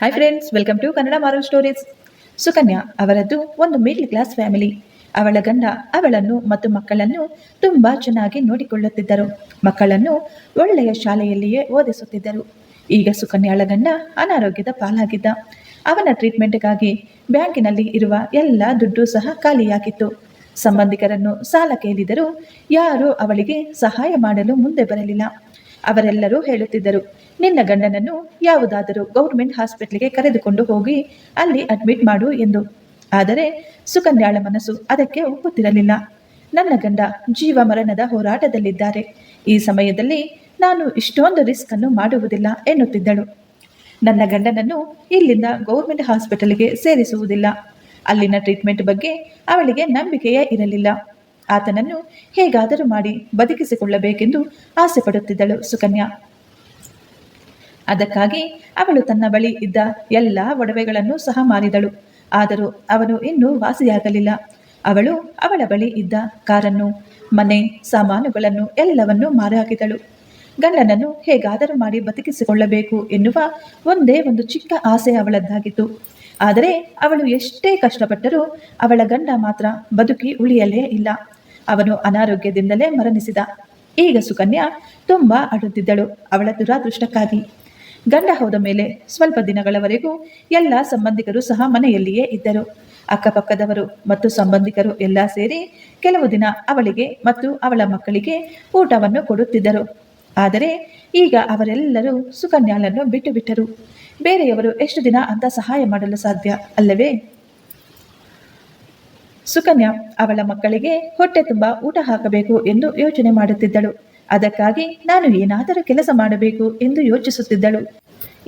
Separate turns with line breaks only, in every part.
Hi friends welcome to Kannada moral stories Sukanya ಅವರದ್ದು ಒಂದು middle class family ಅವಳ ಗಂಡ ಅವಳನ್ನು ಮತ್ತು ಮಕ್ಕಳನ್ನು ತುಂಬಾ ಚೆನ್ನಾಗಿ ನೋಡಿಕೊಳ್ಳುತ್ತಿದ್ದರು. ಮಕ್ಕಳನ್ನು ಒಳ್ಳೆಯ ಶಾಲೆಯಲ್ಲಿಯೇ ಓದಿಸುತ್ತಿದ್ದರು. ಈಗ ಸುಕನ್ಯಾಳ ಗಂಡ ಅನಾರೋಗ್ಯದ ಪಾಲಾಗಿದ್ದ. ಅವನ ಟ್ರೀಟ್ಮೆಂಟ್ಗಾಗಿ ಬ್ಯಾಂಕಿನಲ್ಲಿ ಇರುವ ಎಲ್ಲ ದುಡ್ಡು ಸಹ ಖಾಲಿಯಾಗಿತ್ತು. ಸಂಬಂಧಿಕರನ್ನು ಸಾಲ ಕೇಳಿದರೂ ಯಾರೂ ಅವಳಿಗೆ ಸಹಾಯ ಮಾಡಲು ಮುಂದೆ ಬರಲಿಲ್ಲ. ಅವರೆಲ್ಲರೂ ಹೇಳುತ್ತಿದ್ದರು, ನಿನ್ನ ಗಂಡನನ್ನು ಯಾವುದಾದರೂ ಗೌರ್ಮೆಂಟ್ ಹಾಸ್ಪಿಟ್ಲಿಗೆ ಕರೆದುಕೊಂಡು ಹೋಗಿ ಅಲ್ಲಿ ಅಡ್ಮಿಟ್ ಮಾಡು ಎಂದು. ಆದರೆ ಸುಕನ್ಯಾಳ ಮನಸ್ಸು ಅದಕ್ಕೆ ಒಪ್ಪುತ್ತಿರಲಿಲ್ಲ. ನನ್ನ ಗಂಡ ಜೀವ ಮರಣದ ಹೋರಾಟದಲ್ಲಿದ್ದಾರೆ. ಈ ಸಮಯದಲ್ಲಿ ನಾನು ಇಷ್ಟೊಂದು ರಿಸ್ಕ್ ಅನ್ನು ಮಾಡುವುದಿಲ್ಲ ಎನ್ನುತ್ತಿದ್ದಳು. ನನ್ನ ಗಂಡನನ್ನು ಇಲ್ಲಿಂದ ಗೌರ್ಮೆಂಟ್ ಹಾಸ್ಪಿಟಲ್ಗೆ ಸೇರಿಸುವುದಿಲ್ಲ. ಅಲ್ಲಿನ ಟ್ರೀಟ್ಮೆಂಟ್ ಬಗ್ಗೆ ಅವಳಿಗೆ ನಂಬಿಕೆಯೇ ಇರಲಿಲ್ಲ. ಆತನನ್ನು ಹೇಗಾದರೂ ಮಾಡಿ ಬದುಕಿಸಿಕೊಳ್ಳಬೇಕೆಂದು ಆಸೆ ಪಡುತ್ತಿದ್ದಳು ಸುಕನ್ಯಾ. ಅದಕ್ಕಾಗಿ ಅವಳು ತನ್ನ ಬಳಿ ಇದ್ದ ಎಲ್ಲ ಒಡವೆಗಳನ್ನು ಸಹ ಮಾರಿದಳು. ಆದರೂ ಅವನು ಇನ್ನೂ ವಾಸಿಯಾಗಲಿಲ್ಲ. ಅವಳು ಅವಳ ಬಳಿ ಇದ್ದ ಕಾರನ್ನು, ಮನೆ, ಸಾಮಾನುಗಳನ್ನು ಎಲ್ಲವನ್ನೂ ಮಾರಾಕಿದಳು ಗಂಡನನ್ನು ಹೇಗಾದರೂ ಮಾಡಿ ಬದುಕಿಸಿಕೊಳ್ಳಬೇಕು ಎನ್ನುವ ಒಂದೇ ಒಂದು ಚಿಕ್ಕ ಆಸೆ ಅವಳದ್ದಾಗಿತ್ತು. ಆದರೆ ಅವಳು ಎಷ್ಟೇ ಕಷ್ಟಪಟ್ಟರೂ ಅವಳ ಗಂಡ ಮಾತ್ರ ಬದುಕಿ ಉಳಿಯಲೇ ಇಲ್ಲ. ಅವನು ಅನಾರೋಗ್ಯದಿಂದಲೇ ಮರಣಿಸಿದ. ಈಗ ಸುಕನ್ಯಾ ತುಂಬಾ ಅಳುತ್ತಿದ್ದಳು, ಅವಳ ದುರಾದೃಷ್ಟಕ್ಕಾಗಿ. ಗಂಡ ಹೋದ ಮೇಲೆ ಸ್ವಲ್ಪ ದಿನಗಳವರೆಗೂ ಎಲ್ಲ ಸಂಬಂಧಿಕರು ಸಹ ಮನೆಯಲ್ಲಿಯೇ ಇದ್ದರು. ಅಕ್ಕಪಕ್ಕದವರು ಮತ್ತು ಸಂಬಂಧಿಕರು ಎಲ್ಲ ಸೇರಿ ಕೆಲವು ದಿನ ಅವಳಿಗೆ ಮತ್ತು ಅವಳ ಮಕ್ಕಳಿಗೆ ಊಟವನ್ನು ಕೊಡುತ್ತಿದ್ದರು. ಆದರೆ ಈಗ ಅವರೆಲ್ಲರೂ ಸುಕನ್ಯಾಳನ್ನು ಬಿಟ್ಟು ಬಿಟ್ಟರು. ಬೇರೆಯವರು ಎಷ್ಟು ದಿನ ಅಂತ ಸಹಾಯ ಮಾಡಲು ಸಾಧ್ಯ ಅಲ್ಲವೇ? ಸುಕನ್ಯಾ ಅವಳ ಮಕ್ಕಳಿಗೆ ಹೊಟ್ಟೆ ತುಂಬ ಊಟ ಹಾಕಬೇಕು ಎಂದು ಯೋಚನೆ ಮಾಡುತ್ತಿದ್ದಳು. ಅದಕ್ಕಾಗಿ ನಾನು ಏನಾದರೂ ಕೆಲಸ ಮಾಡಬೇಕು ಎಂದು ಯೋಚಿಸುತ್ತಿದ್ದಳು.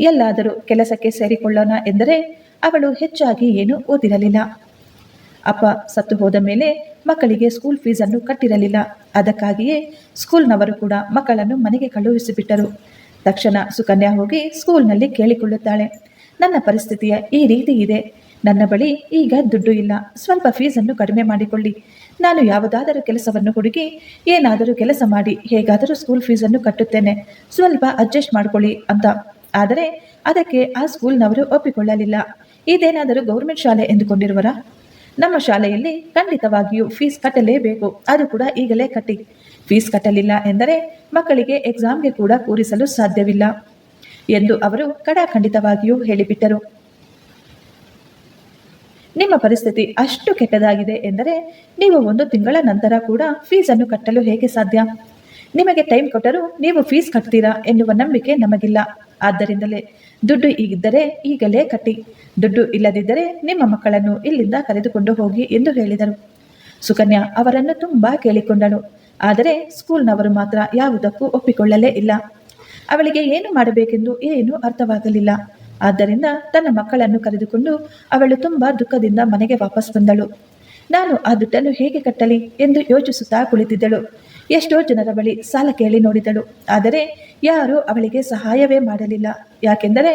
ಎಲ್ಲಾದರೂ ಕೆಲಸಕ್ಕೆ ಸೇರಿಕೊಳ್ಳೋಣ ಎಂದರೆ ಅವಳು ಹೆಚ್ಚಾಗಿ ಏನು ಓದಿರಲಿಲ್ಲ. ಅಪ್ಪ ಸತ್ತು ಹೋದ ಮೇಲೆ ಮಕ್ಕಳಿಗೆ ಸ್ಕೂಲ್ ಫೀಸನ್ನು ಕಟ್ಟಿರಲಿಲ್ಲ. ಅದಕ್ಕಾಗಿಯೇ ಸ್ಕೂಲ್ನವರು ಕೂಡ ಮಕ್ಕಳನ್ನು ಮನೆಗೆ ಕಳುಹಿಸಿಬಿಟ್ಟರು. ತಕ್ಷಣ ಸುಕನ್ಯಾ ಹೋಗಿ ಸ್ಕೂಲ್ನಲ್ಲಿ ಕೇಳಿಕೊಳ್ಳುತ್ತಾಳೆ. ನನ್ನ ಪರಿಸ್ಥಿತಿಯ ಈ ರೀತಿ ಇದೆ. ನನ್ನ ಬಳಿ ಈಗ ದುಡ್ಡು ಇಲ್ಲ. ಸ್ವಲ್ಪ ಫೀಸನ್ನು ಕಡಿಮೆ ಮಾಡಿಕೊಳ್ಳಿ. ನಾನು ಯಾವುದಾದರೂ ಕೆಲಸವನ್ನು ಹುಡುಕಿ, ಏನಾದರೂ ಕೆಲಸ ಮಾಡಿ, ಹೇಗಾದರೂ ಸ್ಕೂಲ್ ಫೀಸನ್ನು ಕಟ್ಟುತ್ತೇನೆ. ಸ್ವಲ್ಪ ಅಡ್ಜಸ್ಟ್ ಮಾಡಿಕೊಳ್ಳಿ ಅಂತ. ಆದರೆ ಅದಕ್ಕೆ ಆ ಸ್ಕೂಲ್ನವರು ಒಪ್ಪಿಕೊಳ್ಳಲಿಲ್ಲ. ಇದೇನಾದರೂ ಗೌರ್ಮೆಂಟ್ ಶಾಲೆ ಎಂದುಕೊಂಡಿರುವರಾ? ನಮ್ಮ ಶಾಲೆಯಲ್ಲಿ ಖಂಡಿತವಾಗಿಯೂ ಫೀಸ್ ಕಟ್ಟಲೇಬೇಕು. ಅದು ಕೂಡ ಈಗಲೇ ಕಟ್ಟಿ. ಫೀಸ್ ಕಟ್ಟಲಿಲ್ಲ ಎಂದರೆ ಮಕ್ಕಳಿಗೆ ಎಕ್ಸಾಮ್ಗೆ ಕೂಡ ಕೂರಿಸಲು ಸಾಧ್ಯವಿಲ್ಲ ಎಂದು ಅವರು ಕಡಾಖಂಡಿತವಾಗಿಯೂ ಹೇಳಿಬಿಟ್ಟರು. ನಿಮ್ಮ ಪರಿಸ್ಥಿತಿ ಅಷ್ಟು ಕೆಟ್ಟದಾಗಿದೆ ಎಂದರೆ ನೀವು ಒಂದು ತಿಂಗಳ ನಂತರ ಕೂಡ ಫೀಸನ್ನು ಕಟ್ಟಲು ಹೇಗೆ ಸಾಧ್ಯ? ನಿಮಗೆ ಟೈಮ್ ಕೊಟ್ಟರೂ ನೀವು ಫೀಸ್ ಕಟ್ತೀರಾ ಎನ್ನುವ ನಂಬಿಕೆ ನಮಗಿಲ್ಲ. ಆದ್ದರಿಂದಲೇ ದುಡ್ಡು ಈಗಿದ್ದರೆ ಈಗಲೇ ಕಟ್ಟಿ. ದುಡ್ಡು ಇಲ್ಲದಿದ್ದರೆ ನಿಮ್ಮ ಮಕ್ಕಳನ್ನು ಇಲ್ಲಿಂದ ಕರೆದುಕೊಂಡು ಹೋಗಿ ಎಂದು ಹೇಳಿದರು. ಸುಕನ್ಯಾ ಅವರನ್ನು ತುಂಬಾ ಕೇಳಿಕೊಂಡಳು. ಆದರೆ ಸ್ಕೂಲ್ನವರು ಮಾತ್ರ ಯಾವುದಕ್ಕೂ ಒಪ್ಪಿಕೊಳ್ಳಲೇ ಇಲ್ಲ. ಅವಳಿಗೆ ಏನು ಮಾಡಬೇಕೆಂದು ಏನೂ ಅರ್ಥವಾಗಲಿಲ್ಲ. ಆದ್ದರಿಂದ ತನ್ನ ಮಕ್ಕಳನ್ನು ಕರೆದುಕೊಂಡು ಅವಳು ತುಂಬಾ ದುಃಖದಿಂದ ಮನೆಗೆ ವಾಪಸ್ ಬಂದಳು. ನಾನು ಆ ದುಡ್ಡನ್ನು ಹೇಗೆ ಕಟ್ಟಲಿ ಎಂದು ಯೋಚಿಸುತ್ತಾ ಕುಳಿತಿದ್ದಳು. ಎಷ್ಟೋ ಜನರ ಬಳಿ ಸಾಲ ಕೇಳಿ ನೋಡಿದಳು. ಆದರೆ ಯಾರೂ ಅವಳಿಗೆ ಸಹಾಯವೇ ಮಾಡಲಿಲ್ಲ. ಯಾಕೆಂದರೆ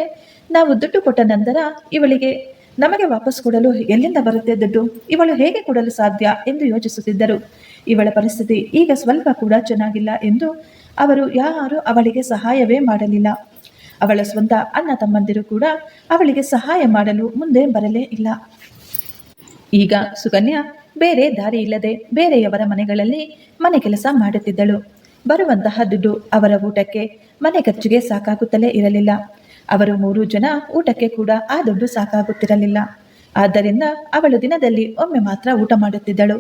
ನಾವು ದುಡ್ಡು ಕೊಟ್ಟ ನಂತರ ಇವಳಿಗೆ ನಮಗೆ ವಾಪಸ್ ಕೊಡಲು ಎಲ್ಲಿಂದ ಬರುತ್ತೆ ದುಡ್ಡು? ಇವಳು ಹೇಗೆ ಕೊಡಲು ಸಾಧ್ಯ ಎಂದು ಯೋಚಿಸುತ್ತಿದ್ದರು. ಇವಳ ಪರಿಸ್ಥಿತಿ ಈಗ ಸ್ವಲ್ಪ ಕೂಡ ಚೆನ್ನಾಗಿಲ್ಲ ಎಂದು ಅವರು ಯಾರೂ ಅವಳಿಗೆ ಸಹಾಯವೇ ಮಾಡಲಿಲ್ಲ. ಅವಳ ಸ್ವಂತ ಅಣ್ಣ ತಮ್ಮಂದಿರು ಕೂಡ ಅವಳಿಗೆ ಸಹಾಯ ಮಾಡಲು ಮುಂದೆ ಬರಲೇ ಇಲ್ಲ. ಈಗ ಸುಕನ್ಯಾ ಬೇರೆ ದಾರಿ ಇಲ್ಲದೆ ಬೇರೆಯವರ ಮನೆಗಳಲ್ಲಿ ಮನೆ ಕೆಲಸ ಮಾಡುತ್ತಿದ್ದಳು. ಬರುವಂತಹ ದುಡ್ಡು ಅವರ ಊಟಕ್ಕೆ, ಮನೆ ಖರ್ಚಿಗೆ ಸಾಕಾಗುತ್ತಲೇ ಇರಲಿಲ್ಲ. ಅವರು ಮೂರು ಜನ ಊಟಕ್ಕೆ ಕೂಡ ಆ ದುಡ್ಡು ಸಾಕಾಗುತ್ತಿರಲಿಲ್ಲ. ಆದ್ದರಿಂದ ಅವಳು ದಿನದಲ್ಲಿ ಒಮ್ಮೆ ಮಾತ್ರ ಊಟ ಮಾಡುತ್ತಿದ್ದಳು.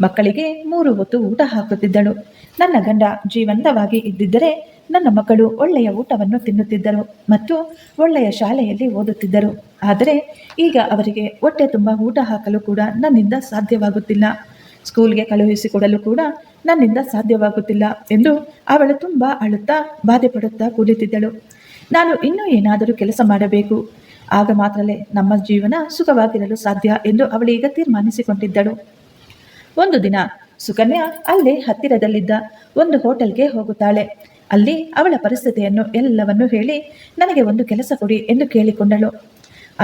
ಮಕ್ಕಳಿಗೆ ಮೂರು ಹೊತ್ತು ಊಟ ಹಾಕುತ್ತಿದ್ದಳು. ನನ್ನ ಗಂಡ ಜೀವಂತವಾಗಿ ಇದ್ದಿದ್ದರೆ ನನ್ನ ಮಕ್ಕಳು ಒಳ್ಳೆಯ ಊಟವನ್ನು ತಿನ್ನುತ್ತಿದ್ದರು ಮತ್ತು ಒಳ್ಳೆಯ ಶಾಲೆಯಲ್ಲಿ ಓದುತ್ತಿದ್ದರು. ಆದರೆ ಈಗ ಅವರಿಗೆ ಹೊಟ್ಟೆ ತುಂಬ ಊಟ ಹಾಕಲು ಕೂಡ ನನ್ನಿಂದ ಸಾಧ್ಯವಾಗುತ್ತಿಲ್ಲ. ಸ್ಕೂಲ್ಗೆ ಕಳುಹಿಸಿಕೊಡಲು ಕೂಡ ನನ್ನಿಂದ ಸಾಧ್ಯವಾಗುತ್ತಿಲ್ಲ ಎಂದು ಅವಳು ತುಂಬ ಅಳುತ್ತಾ ಬಾಧೆ ಪಡುತ್ತಾ ಕುಳಿತಿದ್ದಳು ನಾನು ಇನ್ನೂ ಏನಾದರೂ ಕೆಲಸ ಮಾಡಬೇಕು. ಆಗ ಮಾತ್ರಲೇ ನಮ್ಮ ಜೀವನ ಸುಖವಾಗಿರಲು ಸಾಧ್ಯ ಎಂದು ಅವಳೀಗ ತೀರ್ಮಾನಿಸಿಕೊಂಡಿದ್ದಳು. ಒಂದು ದಿನ ಸುಕನ್ಯಾ ಅಲ್ಲೇ ಹತ್ತಿರದಲ್ಲಿದ್ದ ಒಂದು ಹೋಟೆಲ್ಗೆ ಹೋಗುತ್ತಾಳೆ. ಅಲ್ಲಿ ಅವಳ ಪರಿಸ್ಥಿತಿಯನ್ನು ಎಲ್ಲವನ್ನೂ ಹೇಳಿ ನನಗೆ ಒಂದು ಕೆಲಸ ಕೊಡಿ ಎಂದು ಕೇಳಿಕೊಂಡಳು.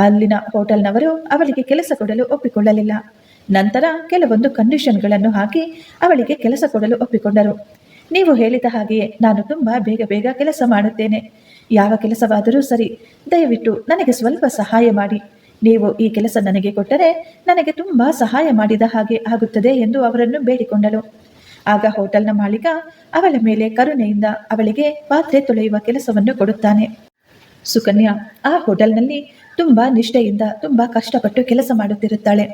ಅಲ್ಲಿನ ಹೋಟೆಲ್ನವರು ಅವಳಿಗೆ ಕೆಲಸ ಕೊಡಲು ಒಪ್ಪಿಕೊಳ್ಳಲಿಲ್ಲ. ನಂತರ ಕೆಲವೊಂದು ಕಂಡೀಷನ್ಗಳನ್ನು ಹಾಕಿ ಅವಳಿಗೆ ಕೆಲಸ ಕೊಡಲು ಒಪ್ಪಿಕೊಂಡರು. ನೀವು ಹೇಳಿದ ಹಾಗೆಯೇ ನಾನು ತುಂಬ ಬೇಗ ಬೇಗ ಕೆಲಸ ಮಾಡುತ್ತೇನೆ. ಯಾವ ಕೆಲಸವಾದರೂ ಸರಿ, ದಯವಿಟ್ಟು ನನಗೆ ಸ್ವಲ್ಪ ಸಹಾಯ ಮಾಡಿ. ನೀವು ಈ ಕೆಲಸ ನನಗೆ ಕೊಟ್ಟರೆ ನನಗೆ ತುಂಬ ಸಹಾಯ ಮಾಡಿದ ಹಾಗೆ ಆಗುತ್ತದೆ ಎಂದು ಅವರನ್ನು ಬೇಡಿಕೊಂಡಳು. ಆಗ ಹೋಟೆಲ್ನ ಮಾಲೀಕ ಅವಳ ಮೇಲೆ ಕರುಣೆಯಿಂದ ಅವಳಿಗೆ ಪಾತ್ರೆ ತೊಳೆಯುವ ಕೆಲಸವನ್ನು ಕೊಡುತ್ತಾನೆ. ಸುಕನ್ಯಾ ಆ ಹೋಟೆಲ್ನಲ್ಲಿ ತುಂಬ ನಿಷ್ಠೆಯಿಂದ ತುಂಬಾ ಕಷ್ಟಪಟ್ಟು ಕೆಲಸ ಮಾಡುತ್ತಿರುತ್ತಾಳೆ.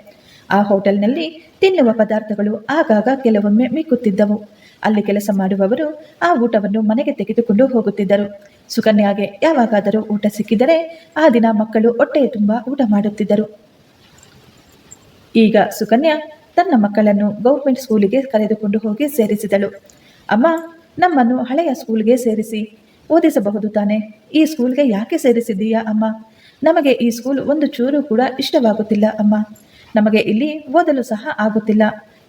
ಆ ಹೋಟೆಲ್ನಲ್ಲಿ ತಿನ್ನುವ ಪದಾರ್ಥಗಳು ಆಗಾಗ ಕೆಲವೊಮ್ಮೆ ಮಿಕ್ಕುತ್ತಿದ್ದವು. ಅಲ್ಲಿ ಕೆಲಸ ಮಾಡುವವರು ಆ ಊಟವನ್ನು ಮನೆಗೆ ತೆಗೆದುಕೊಂಡು ಹೋಗುತ್ತಿದ್ದರು. ಸುಕನ್ಯಾಗೆ ಯಾವಾಗಾದರೂ ಊಟ ಸಿಕ್ಕಿದರೆ ಆ ದಿನ ಮಕ್ಕಳು ಹೊಟ್ಟೆಯ ತುಂಬ ಊಟ ಮಾಡುತ್ತಿದ್ದರು. ಈಗ ಸುಕನ್ಯಾ ತನ್ನ ಮಕ್ಕಳನ್ನು ಗೌರ್ಮೆಂಟ್ ಸ್ಕೂಲಿಗೆ ಕರೆದುಕೊಂಡು ಹೋಗಿ ಸೇರಿಸಿದಳು. ಅಮ್ಮ, ನಮ್ಮನ್ನು ಹಳೆಯ ಸ್ಕೂಲ್ಗೆ ಸೇರಿಸಿ. ಓದಿಸಬಹುದು ತಾನೆ. ಈ ಸ್ಕೂಲ್ಗೆ ಯಾಕೆ ಸೇರಿಸಿದ್ದೀಯಾ ಅಮ್ಮ? ನಮಗೆ ಈ ಸ್ಕೂಲ್ ಒಂದು ಚೂರು ಕೂಡ ಇಷ್ಟವಾಗುತ್ತಿಲ್ಲ ಅಮ್ಮ. ನಮಗೆ ಇಲ್ಲಿ ಓದಲು ಸಹ ಆಗುತ್ತಿಲ್ಲ.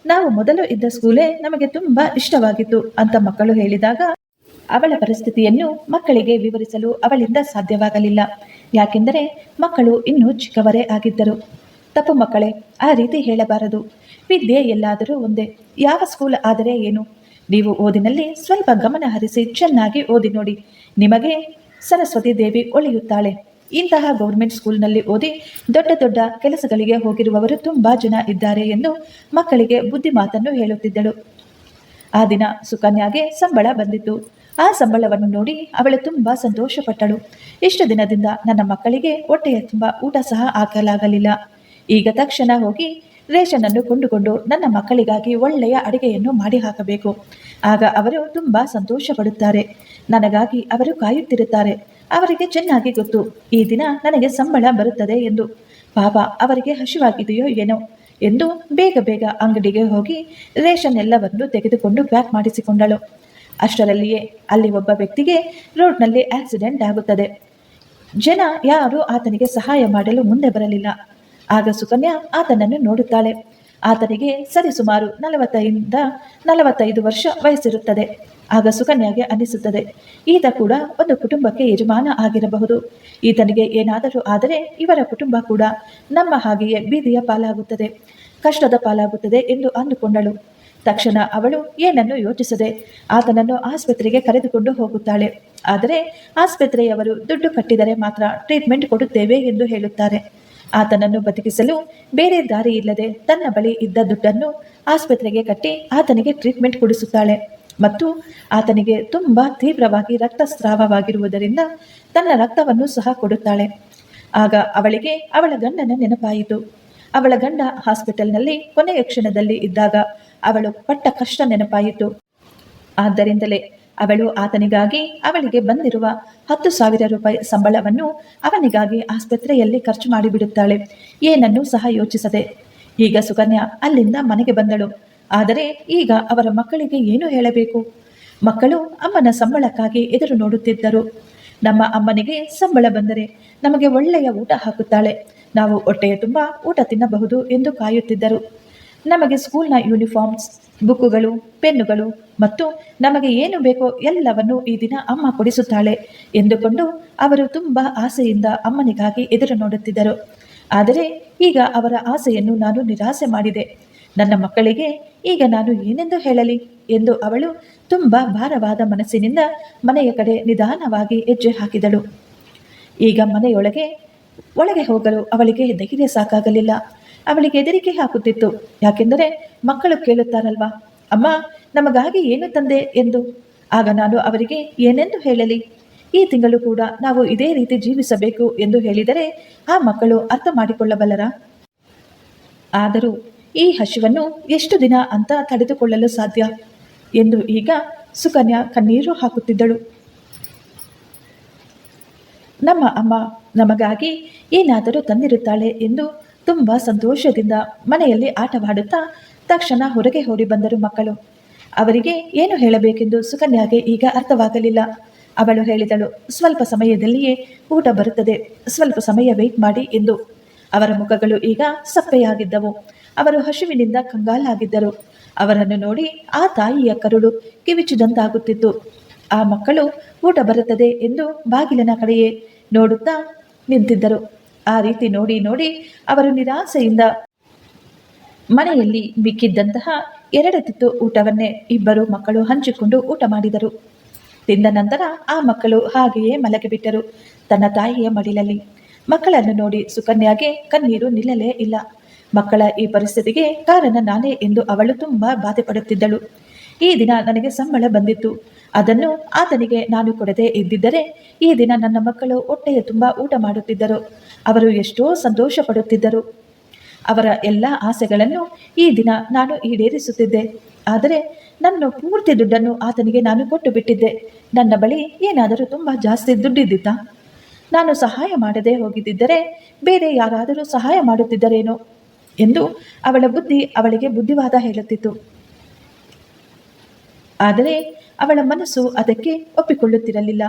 ನಾವು ಮೊದಲು ಇದ್ದ ಸ್ಕೂಲೇ ನಮಗೆ ತುಂಬಾ ಇಷ್ಟವಾಗಿತ್ತು ಅಂತ ಮಕ್ಕಳು ಹೇಳಿದಾಗ ಅವಳ ಪರಿಸ್ಥಿತಿಯನ್ನು ಮಕ್ಕಳಿಗೆ ವಿವರಿಸಲು ಅವಳಿಂದ ಸಾಧ್ಯವಾಗಲಿಲ್ಲ. ಯಾಕೆಂದರೆ ಮಕ್ಕಳು ಇನ್ನೂ ಚಿಕ್ಕವರೇ ಆಗಿದ್ದರು. ತಪ್ಪು ಮಕ್ಕಳೇ, ಆ ರೀತಿ ಹೇಳಬಾರದು. ವಿದ್ಯೆ ಎಲ್ಲಾದರೂ ಒಂದೇ. ಯಾವ ಸ್ಕೂಲ್ ಆದರೆ ಏನು? ನೀವು ಓದಿನಲ್ಲಿ ಸ್ವಲ್ಪ ಗಮನ ಹರಿಸಿ ಚೆನ್ನಾಗಿ ಓದಿ ನೋಡಿ. ನಿಮಗೆ ಸರಸ್ವತಿ ದೇವಿ ಒಳೆಯುತ್ತಾಳೆ. ಇಂತಹ ಗೌರ್ಮೆಂಟ್ ಸ್ಕೂಲ್ನಲ್ಲಿ ಓದಿ ದೊಡ್ಡ ದೊಡ್ಡ ಕೆಲಸಗಳಿಗೆ ಹೋಗಿರುವವರು ತುಂಬ ಜನ ಇದ್ದಾರೆ ಎಂದು ಮಕ್ಕಳಿಗೆ ಬುದ್ಧಿ ಮಾತನ್ನು ಹೇಳುತ್ತಿದ್ದಳು. ಆ ದಿನ ಸುಕನ್ಯಾಗೆ ಸಂಬಳ ಬಂದಿತ್ತು. ಆ ಸಂಬಳವನ್ನು ನೋಡಿ ಅವಳು ತುಂಬ ಸಂತೋಷಪಟ್ಟಳು. ಇಷ್ಟು ದಿನದಿಂದ ನನ್ನ ಮಕ್ಕಳಿಗೆ ಹೊಟ್ಟೆಯ ತುಂಬ ಊಟ ಸಹ ಹಾಕಲಾಗಲಿಲ್ಲ. ಈಗ ತಕ್ಷಣ ಹೋಗಿ ರೇಷನ್ ಅನ್ನು ಕೊಂಡುಕೊಂಡು ನನ್ನ ಮಕ್ಕಳಿಗಾಗಿ ಒಳ್ಳೆಯ ಅಡಿಗೆಯನ್ನು ಮಾಡಿ ಹಾಕಬೇಕು. ಆಗ ಅವರು ತುಂಬ ಸಂತೋಷ ಪಡುತ್ತಾರೆ ನನಗಾಗಿ ಅವರು ಕಾಯುತ್ತಿರುತ್ತಾರೆ. ಅವರಿಗೆ ಚೆನ್ನಾಗಿ ಗೊತ್ತು. ಈ ದಿನ ನನಗೆ ಸಂಬಳ ಬರುತ್ತದೆ ಎಂದು. ಪಾಪ, ಅವರಿಗೆ ಹಸಿವಾಗಿದೆಯೋ ಏನೋ ಎಂದು ಬೇಗ ಬೇಗ ಅಂಗಡಿಗೆ ಹೋಗಿ ರೇಷನ್ ಎಲ್ಲವನ್ನು ತೆಗೆದುಕೊಂಡು ಪ್ಯಾಕ್ ಮಾಡಿಸಿಕೊಂಡಳು. ಅಷ್ಟರಲ್ಲಿಯೇ ಅಲ್ಲಿ ಒಬ್ಬ ವ್ಯಕ್ತಿಗೆ ರೋಡ್ನಲ್ಲಿ ಆಕ್ಸಿಡೆಂಟ್ ಆಗುತ್ತದೆ. ಜನ ಯಾರು ಆತನಿಗೆ ಸಹಾಯ ಮಾಡಲು ಮುಂದೆ ಬರಲಿಲ್ಲ. ಆಗ ಸುಕನ್ಯಾ ಆತನನ್ನು ನೋಡುತ್ತಾಳೆ. ಆತನಿಗೆ ಸರಿಸುಮಾರು ನಲವತ್ತೈದ ನಲವತ್ತೈದು ವರ್ಷ ವಯಸ್ಸಿರುತ್ತದೆ. ಆಗ ಸುಕನ್ಯಾಗೆ ಅನ್ನಿಸುತ್ತದೆ. ಈತ ಕೂಡ ಒಂದು ಕುಟುಂಬಕ್ಕೆ ಯಜಮಾನ ಆಗಿರಬಹುದು. ಈತನಿಗೆ ಏನಾದರೂ ಆದರೆ ಇವರ ಕುಟುಂಬ ಕೂಡ ನಮ್ಮ ಹಾಗೆಯೇ ಬೀದಿಯ ಪಾಲಾಗುತ್ತದೆ. ಕಷ್ಟದ ಪಾಲಾಗುತ್ತದೆ ಎಂದು ಅಂದುಕೊಂಡಳು. ತಕ್ಷಣ ಅವಳು ಏನನ್ನು ಯೋಚಿಸದೆ ಆತನನ್ನು ಆಸ್ಪತ್ರೆಗೆ ಕರೆದುಕೊಂಡು ಹೋಗುತ್ತಾಳೆ. ಆದರೆ ಆಸ್ಪತ್ರೆಯವರು ದುಡ್ಡು ಕಟ್ಟಿದರೆ ಮಾತ್ರ ಟ್ರೀಟ್ಮೆಂಟ್ ಕೊಡುತ್ತೇವೆ ಎಂದು ಹೇಳುತ್ತಾರೆ. ಆತನನ್ನು ಬದುಕಿಸಲು ಬೇರೆ ದಾರಿ ಇಲ್ಲದೆ ತನ್ನ ಬಳಿ ಇದ್ದ ದುಡ್ಡನ್ನು ಆಸ್ಪತ್ರೆಗೆ ಕಟ್ಟಿ ಆತನಿಗೆ ಟ್ರೀಟ್ಮೆಂಟ್ ಕೊಡಿಸುತ್ತಾಳೆ. ಮತ್ತು ಆತನಿಗೆ ತುಂಬ ತೀವ್ರವಾಗಿ ರಕ್ತಸ್ರಾವವಾಗಿರುವುದರಿಂದ ತನ್ನ ರಕ್ತವನ್ನು ಸಹ ಕೊಡುತ್ತಾಳೆ. ಆಗ ಅವಳಿಗೆ ಅವಳ ಗಂಡನ ನೆನಪಾಯಿತು. ಅವಳ ಗಂಡ ಹಾಸ್ಪಿಟಲ್ನಲ್ಲಿ ಕೊನೆಯ ಕ್ಷಣದಲ್ಲಿ ಇದ್ದಾಗ ಅವಳು ಪಟ್ಟ ಕಷ್ಟ ನೆನಪಾಯಿತು. ಆದ್ದರಿಂದಲೇ ಅವಳು ಆತನಿಗಾಗಿ ಅವಳಿಗೆ ಬಂದಿರುವ ಹತ್ತು ಸಾವಿರ ರೂಪಾಯಿ ಸಂಬಳವನ್ನು ಅವನಿಗಾಗಿ ಆಸ್ಪತ್ರೆಯಲ್ಲಿ ಖರ್ಚು ಮಾಡಿಬಿಡುತ್ತಾಳೆ. ಏನನ್ನೂ ಸಹ ಯೋಚಿಸದೆ. ಈಗ ಸುಕನ್ಯಾ ಅಲ್ಲಿಂದ ಮನೆಗೆ ಬಂದಳು. ಆದರೆ ಈಗ ಅವರ ಮಕ್ಕಳಿಗೆ ಏನು ಹೇಳಬೇಕು? ಮಕ್ಕಳು ಅಮ್ಮನ ಸಂಬಳಕ್ಕಾಗಿ ಎದುರು ನೋಡುತ್ತಿದ್ದರು. ನಮ್ಮ ಅಮ್ಮನಿಗೆ ಸಂಬಳ ಬಂದರೆ ನಮಗೆ ಒಳ್ಳೆಯ ಊಟ ಹಾಕುತ್ತಾಳೆ. ನಾವು ಹೊಟ್ಟೆಯ ತುಂಬ ಊಟ ತಿನ್ನಬಹುದು ಎಂದು ಕಾಯುತ್ತಿದ್ದರು. ನಮಗೆ ಸ್ಕೂಲ್ನ ಯೂನಿಫಾರ್ಮ್ಸ್, ಬುಕ್ಕುಗಳು, ಪೆನ್ನುಗಳು ಮತ್ತು ನಮಗೆ ಏನು ಬೇಕೋ ಎಲ್ಲವನ್ನು ಈ ದಿನ ಅಮ್ಮ ಕೊಡಿಸುತ್ತಾಳೆ ಎಂದುಕೊಂಡು ಅವರು ತುಂಬ ಆಸೆಯಿಂದ ಅಮ್ಮನಿಗಾಗಿ ಎದುರು ನೋಡುತ್ತಿದ್ದರು. ಆದರೆ ಈಗ ಅವರ ಆಸೆಯನ್ನು ನಾನು ನಿರಾಸೆ ಮಾಡಿದೆ. ನನ್ನ ಮಕ್ಕಳಿಗೆ, ಈಗ ನಾನು ಏನೆಂದು ಹೇಳಲಿ? ಎಂದು ಅವಳು ತುಂಬ ಭಾರವಾದ ಮನಸ್ಸಿನಿಂದ ಮನೆಯ ಕಡೆ ನಿಧಾನವಾಗಿ ಹೆಜ್ಜೆ ಹಾಕಿದಳು. ಈಗ ಮನೆಯೊಳಗೆ, ಒಳಗೆ ಹೋಗಲು ಅವಳಿಗೆ ಧೈರ್ಯ ಸಾಕಾಗಲಿಲ್ಲ. ಅವಳಿಗೆ ಹೆದರಿಕೆ ಹಾಕುತ್ತಿತ್ತು. ಯಾಕೆಂದರೆ ಮಕ್ಕಳು ಕೇಳುತ್ತಾರಲ್ವಾ? ಅಮ್ಮ, ನಮಗಾಗಿ ಏನು ತಂದೆ? ಎಂದು. ಆಗ ನಾನು ಅವರಿಗೆ ಏನೆಂದು ಹೇಳಲಿ? ಈ ತಿಂಗಳು ಕೂಡ ನಾವು ಇದೇ ರೀತಿ ಜೀವಿಸಬೇಕು ಎಂದು ಹೇಳಿದರೆ ಆ ಮಕ್ಕಳು ಅರ್ಥ ಮಾಡಿಕೊಳ್ಳಬಲ್ಲರ ಆದರೂ ಈ ಹಸಿವನ್ನು ಎಷ್ಟು ದಿನ ಅಂತ ತಡೆದುಕೊಳ್ಳಲು ಸಾಧ್ಯ? ಎಂದು ಈಗ ಸುಕನ್ಯಾ ಕಣ್ಣೀರು ಹಾಕುತ್ತಿದ್ದಳು. ನಮ್ಮ ಅಮ್ಮ ನಮಗಾಗಿ ಏನಾದರೂ ತಂದಿರುತ್ತಾಳೆ ಎಂದು ತುಂಬ ಸಂತೋಷದಿಂದ ಮನೆಯಲ್ಲಿ ಆಟವಾಡುತ್ತಾ ತಕ್ಷಣ ಹೊರಗೆ ಓಡಿ ಬಂದರು ಮಕ್ಕಳು. ಅವರಿಗೆ ಏನು ಹೇಳಬೇಕೆಂದು ಸುಕನ್ಯಾಗೆ ಈಗ ಅರ್ಥವಾಗಲಿಲ್ಲ. ಅವಳು ಹೇಳಿದಳು, ಸ್ವಲ್ಪ ಸಮಯದಲ್ಲಿಯೇ ಊಟ ಬರುತ್ತದೆ. ಸ್ವಲ್ಪ ಸಮಯ ವೆಯ್ಟ್ ಮಾಡಿ ಎಂದು. ಅವರ ಮುಖಗಳು ಈಗ ಸಪ್ಪೆಯಾಗಿದ್ದವು. ಅವರು ಹಸುವಿನಿಂದ ಕಂಗಾಲಾಗಿದ್ದರು. ಅವರನ್ನು ನೋಡಿ ಆ ತಾಯಿಯ ಕರುಳು ಕಿವಿಚಿದಂತಾಗುತ್ತಿತ್ತು. ಆ ಮಕ್ಕಳು ಊಟ ಬರುತ್ತದೆ ಎಂದು ಬಾಗಿಲಿನ ಕಡೆಯೇ ನೋಡುತ್ತಾ ನಿಂತಿದ್ದರು. ಆ ರೀತಿ ನೋಡಿ ನೋಡಿ ಅವರು ನಿರಾಸೆಯಿಂದ ಮನೆಯಲ್ಲಿ ಬಿಕ್ಕಿದ್ದಂತಹ ಎರಡು ತಿತ್ತು ಊಟವನ್ನೇ ಇಬ್ಬರು ಮಕ್ಕಳು ಹಂಚಿಕೊಂಡು ಊಟ ಮಾಡಿದರು. ತಿಂದ ನಂತರ ಆ ಮಕ್ಕಳು ಹಾಗೆಯೇ ಮಲಗಿಬಿಟ್ಟರು. ತನ್ನ ತಾಯಿಯ ಮಡಿಲಲ್ಲಿ ಮಕ್ಕಳನ್ನು ನೋಡಿ ಸುಕನ್ಯಾಗೆ ಕಣ್ಣೀರು ನಿಲ್ಲಲೇ ಇಲ್ಲ. ಮಕ್ಕಳ ಈ ಪರಿಸ್ಥಿತಿಗೆ ಕಾರಣ ನಾನೇ ಎಂದು ಅವಳು ತುಂಬಾ ಬಾಧೆ ಪಡುತ್ತಿದ್ದಳು. ಈ ದಿನ ನನಗೆ ಸಂಬಳ ಬಂದಿತ್ತು. ಅದನ್ನು ಆತನಿಗೆ ನಾನು ಕೊಡದೆ ಇದ್ದಿದ್ದರೆ ಈ ದಿನ ನನ್ನ ಮಕ್ಕಳು ಹೊಟ್ಟೆಯ ತುಂಬಾ ಊಟ ಮಾಡುತ್ತಿದ್ದರು. ಅವರು ಎಷ್ಟೋ ಸಂತೋಷ ಪಡುತ್ತಿದ್ದರು. ಅವರ ಎಲ್ಲ ಆಸೆಗಳನ್ನು ಈ ದಿನ ನಾನು ಈಡೇರಿಸುತ್ತಿದ್ದೆ. ಆದರೆ ನನ್ನ ಪೂರ್ತಿ ದುಡ್ಡನ್ನು ಆತನಿಗೆ ನಾನು ಕೊಟ್ಟು ಬಿಟ್ಟಿದ್ದೆ. ನನ್ನ ಬಳಿ ಏನಾದರೂ ತುಂಬ ಜಾಸ್ತಿ ದುಡ್ಡಿದ್ದಿತ್ತಾ? ನಾನು ಸಹಾಯ ಮಾಡದೆ ಹೋಗಿದ್ದರೆ ಬೇರೆ ಯಾರಾದರೂ ಸಹಾಯ ಮಾಡುತ್ತಿದ್ದರೇನೋ? ಎಂದು ಅವಳ ಬುದ್ಧಿ ಅವಳಿಗೆ ಬುದ್ಧಿವಾದ ಹೇಳುತ್ತಿತ್ತು. ಆದರೆ ಅವಳ ಮನಸ್ಸು ಅದಕ್ಕೆ ಒಪ್ಪಿಕೊಳ್ಳುತ್ತಿರಲಿಲ್ಲ.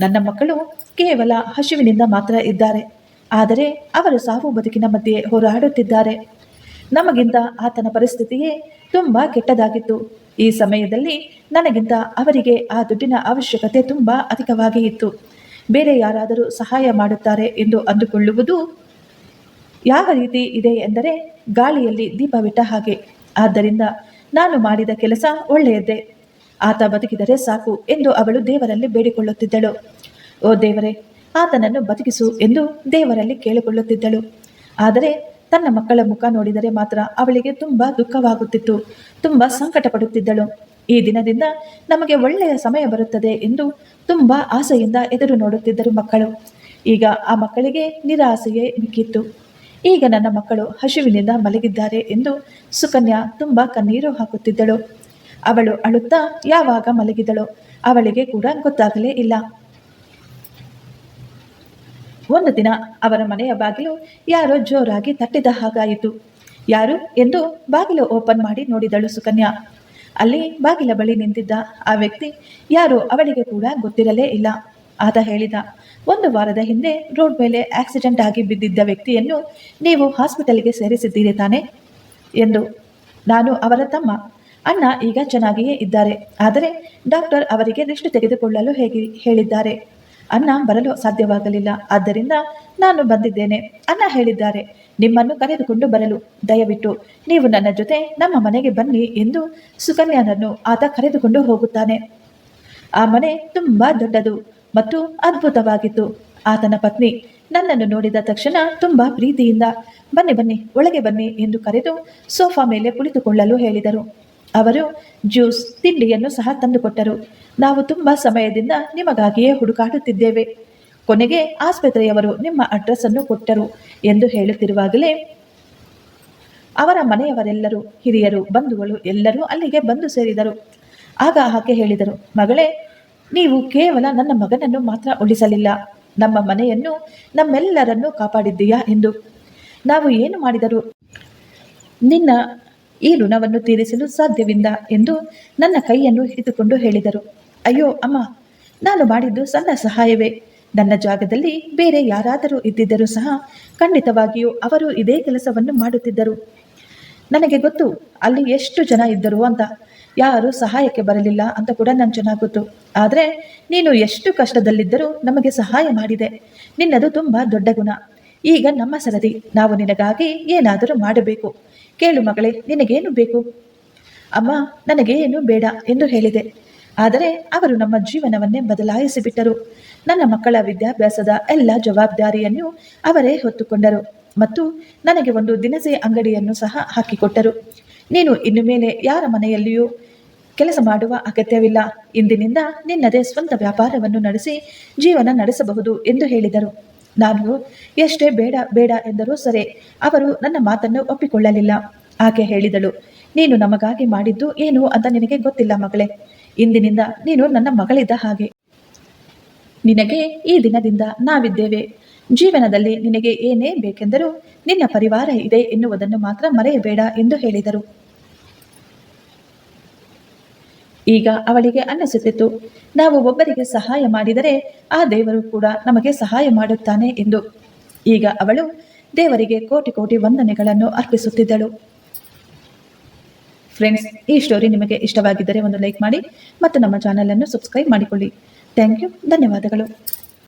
ನನ್ನ ಮಕ್ಕಳು ಕೇವಲ ಹಸಿವಿನಿಂದ ಮಾತ್ರ ಇದ್ದಾರೆ. ಆದರೆ ಅವರು ಸಾವು ಬದುಕಿನ ಮಧ್ಯೆ ಹೋರಾಡುತ್ತಿದ್ದಾರೆ. ನಮಗಿಂತ ಆತನ ಪರಿಸ್ಥಿತಿಯೇ ತುಂಬ ಕೆಟ್ಟದಾಗಿತ್ತು. ಈ ಸಮಯದಲ್ಲಿ ನನಗಿಂತ ಅವರಿಗೆ ಆ ದುಡ್ಡಿನ ಅವಶ್ಯಕತೆ ತುಂಬ ಅಧಿಕವಾಗಿ ಇತ್ತು. ಬೇರೆ ಯಾರಾದರೂ ಸಹಾಯ ಮಾಡುತ್ತಾರೆ ಎಂದು ಅಂದುಕೊಳ್ಳುವುದು ಯಾವ ರೀತಿ ಇದೆ ಎಂದರೆ ಗಾಳಿಯಲ್ಲಿ ದೀಪವಿಟ್ಟ ಹಾಗೆ. ಆದ್ದರಿಂದ ನಾನು ಮಾಡಿದ ಕೆಲಸ ಒಳ್ಳೆಯದ್ದೇ. ಆತ ಬದುಕಿದರೆ ಸಾಕು ಎಂದು ಅವಳು ದೇವರಲ್ಲಿ ಬೇಡಿಕೊಳ್ಳುತ್ತಿದ್ದಳು. ಓ ದೇವರೇ, ಆತನನ್ನು ಬದುಕಿಸು ಎಂದು ದೇವರಲ್ಲಿ ಕೇಳಿಕೊಳ್ಳುತ್ತಿದ್ದಳು. ಆದರೆ ತನ್ನ ಮಕ್ಕಳ ಮುಖ ನೋಡಿದರೆ ಮಾತ್ರ ಅವಳಿಗೆ ತುಂಬಾ ದುಃಖವಾಗುತ್ತಿತ್ತು, ತುಂಬಾ ಸಂಕಟ ಪಡುತ್ತಿದ್ದಳು ಈ ದಿನದಿಂದ ನಮಗೆ ಒಳ್ಳೆಯ ಸಮಯ ಬರುತ್ತದೆ ಎಂದು ತುಂಬಾ ಆಸೆಯಿಂದ ಎದುರು ನೋಡುತ್ತಿದ್ದರು ಮಕ್ಕಳು. ಈಗ ಆ ಮಕ್ಕಳಿಗೆ ನಿರಾಸೆಯೇ ಮಿಕ್ಕಿತ್ತು. ಈಗ ನನ್ನ ಮಕ್ಕಳು ಹಸಿವಿನಿಂದ ಮಲಗಿದ್ದಾರೆ ಎಂದು ಸುಕನ್ಯಾ ತುಂಬಾ ಕಣ್ಣೀರು ಹಾಕುತ್ತಿದ್ದಳು. ಅವಳು ಅಳುತ್ತಾ ಯಾವಾಗ ಮಲಗಿದಳು ಅವಳಿಗೆ ಕೂಡ ಗೊತ್ತಾಗಲೇ ಇಲ್ಲ. ಒಂದು ದಿನ ಅವರ ಮನೆಯ ಬಾಗಿಲು ಯಾರೋ ಜೋರಾಗಿ ತಟ್ಟಿದ ಹಾಗಾಯಿತು. ಯಾರು ಎಂದು ಬಾಗಿಲು ಓಪನ್ ಮಾಡಿ ನೋಡಿದಳು ಸುಕನ್ಯಾ. ಅಲ್ಲಿ ಬಾಗಿಲ ಬಳಿ ನಿಂತಿದ್ದ ಆ ವ್ಯಕ್ತಿ ಯಾರು ಅವಳಿಗೆ ಕೂಡ ಗೊತ್ತಿರಲೇ ಇಲ್ಲ. ಆತ ಹೇಳಿದ, ಒಂದು ವಾರದ ಹಿಂದೆ ರೋಡ್ ಮೇಲೆ ಆಕ್ಸಿಡೆಂಟ್ ಆಗಿ ಬಿದ್ದಿದ್ದ ವ್ಯಕ್ತಿಯನ್ನು ನೀವು ಹಾಸ್ಪಿಟಲ್ಗೆ ಸೇರಿಸಿದ್ದೀರಿ ತಾನೆ? ಎಂದು, ನಾನು ಅವರ ತಮ್ಮ. ಅಣ್ಣ ಈಗ ಚೆನ್ನಾಗಿಯೇ ಇದ್ದಾರೆ. ಆದರೆ ಡಾಕ್ಟರ್ ಅವರಿಗೆ ರೆಸ್ಟ್ ತೆಗೆದುಕೊಳ್ಳಲು ಹೇಗೆ ಹೇಳಿದ್ದಾರೆ? ಅಣ್ಣ ಬರಲು ಸಾಧ್ಯವಾಗಲಿಲ್ಲ. ಆದ್ದರಿಂದ ನಾನು ಬಂದಿದ್ದೇನೆ. ಅಣ್ಣ ಹೇಳಿದ್ದಾರೆ, ನಿಮ್ಮನ್ನು ಕರೆದುಕೊಂಡು ಬರಲು. ದಯವಿಟ್ಟು ನೀವು ನನ್ನ ಜೊತೆ ನಮ್ಮ ಮನೆಗೆ ಬನ್ನಿ ಎಂದು ಸುಕನ್ಯಾನನ್ನು ಆತ ಕರೆದುಕೊಂಡು ಹೋಗುತ್ತಾನೆ. ಆ ಮನೆ ತುಂಬಾ ದೊಡ್ಡದು. ಮತ್ತು ಅದ್ಭುತವಾಗಿತ್ತು. ಆತನ ಪತ್ನಿ ನನ್ನನ್ನು ನೋಡಿದ ತಕ್ಷಣ ತುಂಬಾ ಪ್ರೀತಿಯಿಂದ, ಬನ್ನಿ ಬನ್ನಿ, ಒಳಗೆ ಬನ್ನಿ ಎಂದು ಕರೆದು ಸೋಫಾ ಮೇಲೆ ಕುಳಿತುಕೊಳ್ಳಲು ಹೇಳಿದರು. ಅವರು ಜ್ಯೂಸ್, ತಿಂಡಿಯನ್ನು ಸಹ ತಂದುಕೊಟ್ಟರು. ನಾವು ತುಂಬಾ ಸಮಯದಿಂದ ನಿಮಗಾಗಿಯೇ ಹುಡುಕಾಡುತ್ತಿದ್ದೇವೆ. ಕೊನೆಗೆ ಆಸ್ಪತ್ರೆಯವರು ನಿಮ್ಮ ಅಡ್ರೆಸ್ ಅನ್ನು ಕೊಟ್ಟರು ಎಂದು ಹೇಳುತ್ತಿರುವಾಗಲೇ ಅವರ ಮನೆಯವರೆಲ್ಲರೂ, ಹಿರಿಯರು, ಬಂಧುಗಳು ಎಲ್ಲರೂ ಅಲ್ಲಿಗೆ ಬಂದು ಸೇರಿದರು. ಆಗ ಆಕೆ ಹೇಳಿದರು, ಮಗಳೇ ನೀವು ಕೇವಲ ನನ್ನ ಮಗನನ್ನು ಮಾತ್ರ ಉಳಿಸಲಿಲ್ಲ. ನಮ್ಮ ಮನೆಯನ್ನು ನಮ್ಮೆಲ್ಲರನ್ನೂ ಕಾಪಾಡಿದ್ದೀಯಾ ಎಂದು ನಾವು ಏನು ಮಾಡಿದರು? ನಿನ್ನ ಈ ಋಣವನ್ನು ತೀರಿಸಲು ಸಾಧ್ಯವಿಲ್ಲ ಎಂದು ನನ್ನ ಕೈಯನ್ನು ಹಿಡಿದುಕೊಂಡು ಹೇಳಿದರು. ಅಯ್ಯೋ ಅಮ್ಮ, ನಾನು ಮಾಡಿದ್ದು ಸಣ್ಣ ಸಹಾಯವೇ. ನನ್ನ ಜಾಗದಲ್ಲಿ ಬೇರೆ ಯಾರಾದರೂ ಇದ್ದಿದ್ದರೂ ಸಹ ಖಂಡಿತವಾಗಿಯೂ ಅವರು ಇದೇ ಕೆಲಸವನ್ನು ಮಾಡುತ್ತಿದ್ದರು. ನನಗೆ ಗೊತ್ತು ಅಲ್ಲಿ ಎಷ್ಟು ಜನ ಇದ್ದರು ಅಂತ. ಯಾರು ಸಹಾಯಕ್ಕೆ ಬರಲಿಲ್ಲ ಅಂತ ಕೂಡ ನಾನು ಚೆನ್ನಾಗಿ ಗೊತ್ತು. ಆದರೆ ನೀನು ಎಷ್ಟು ಕಷ್ಟದಲ್ಲಿದ್ದರೂ ನಮಗೆ ಸಹಾಯ ಮಾಡಿದೆ. ನಿನ್ನದು ತುಂಬ ದೊಡ್ಡ ಗುಣ. ಈಗ ನಮ್ಮ ಸರದಿ. ನಾವು ನಿನಗಾಗಿ ಏನಾದರೂ ಮಾಡಬೇಕು. ಕೇಳು ಮಗಳೇ, ನಿನಗೇನು ಬೇಕು? ಅಮ್ಮ ನನಗೆ ಏನು ಬೇಡ ಎಂದು ಹೇಳಿದೆ. ಆದರೆ ಅವರು ನಮ್ಮ ಜೀವನವನ್ನೇ ಬದಲಾಯಿಸಿಬಿಟ್ಟರು. ನನ್ನ ಮಕ್ಕಳ ವಿದ್ಯಾಭ್ಯಾಸದ ಎಲ್ಲ ಜವಾಬ್ದಾರಿಯನ್ನು ಅವರೇ ಹೊತ್ತುಕೊಂಡರು. ಮತ್ತು ನನಗೆ ಒಂದು ದಿನಸಿ ಅಂಗಡಿಯನ್ನು ಸಹ ಹಾಕಿಕೊಟ್ಟರು. ನೀನು ಇನ್ನು ಮೇಲೆ ಯಾರ ಮನೆಯಲ್ಲಿಯೂ ಕೆಲಸ ಮಾಡುವ ಅಗತ್ಯವಿಲ್ಲ. ಇಂದಿನಿಂದ ನಿನ್ನದೇ ಸ್ವಂತ ವ್ಯಾಪಾರವನ್ನು ನಡೆಸಿ ಜೀವನ ನಡೆಸಬಹುದು ಎಂದು ಹೇಳಿದರು. ನಾನು, ಎಷ್ಟೇ ಬೇಡ ಬೇಡ ಎಂದರೂ ಸರಿ, ಅವರು ನನ್ನ ಮಾತನ್ನು ಒಪ್ಪಿಕೊಳ್ಳಲಿಲ್ಲ. ಆಕೆ ಹೇಳಿದಳು, ನೀನು ನಮಗಾಗಿ ಮಾಡಿದ್ದು ಏನು ಅಂತ ನಿನಗೆ ಗೊತ್ತಿಲ್ಲ ಮಗಳೇ. ಇಂದಿನಿಂದ ನೀನು ನನ್ನ ಮಗಳಿದ್ದ ಹಾಗೆ. ನಿನಗೆ ಈ ದಿನದಿಂದ ನಾವಿದ್ದೇವೆ. ಜೀವನದಲ್ಲಿ ನಿನಗೆ ಏನೇ ಬೇಕೆಂದರೂ ನಿನ್ನ ಪರಿವಾರ ಇದೆ ಎನ್ನುವುದನ್ನು ಮಾತ್ರ ಮರೆಯಬೇಡ ಎಂದು ಹೇಳಿದರು. ಈಗ ಅವಳಿಗೆ ಅನ್ನಿಸುತ್ತಿತ್ತು, ನಾವು ಒಬ್ಬರಿಗೆ ಸಹಾಯ ಮಾಡಿದರೆ ಆ ದೇವರು ಕೂಡ ನಮಗೆ ಸಹಾಯ ಮಾಡುತ್ತಾನೆ ಎಂದು. ಈಗ ಅವಳು ದೇವರಿಗೆ ಕೋಟಿ ಕೋಟಿ ವಂದನೆಗಳನ್ನು ಅರ್ಪಿಸುತ್ತಿದ್ದಳು. ಫ್ರೆಂಡ್ಸ್ ಈ ಸ್ಟೋರಿ ನಿಮಗೆ ಇಷ್ಟವಾಗಿದ್ದರೆ ಒಂದು ಲೈಕ್ ಮಾಡಿ ಮತ್ತು ನಮ್ಮ ಚಾನಲನ್ನು ಸಬ್ಸ್ಕ್ರೈಬ್ ಮಾಡಿಕೊಳ್ಳಿ. ಥ್ಯಾಂಕ್ ಯು ಧನ್ಯವಾದಗಳು.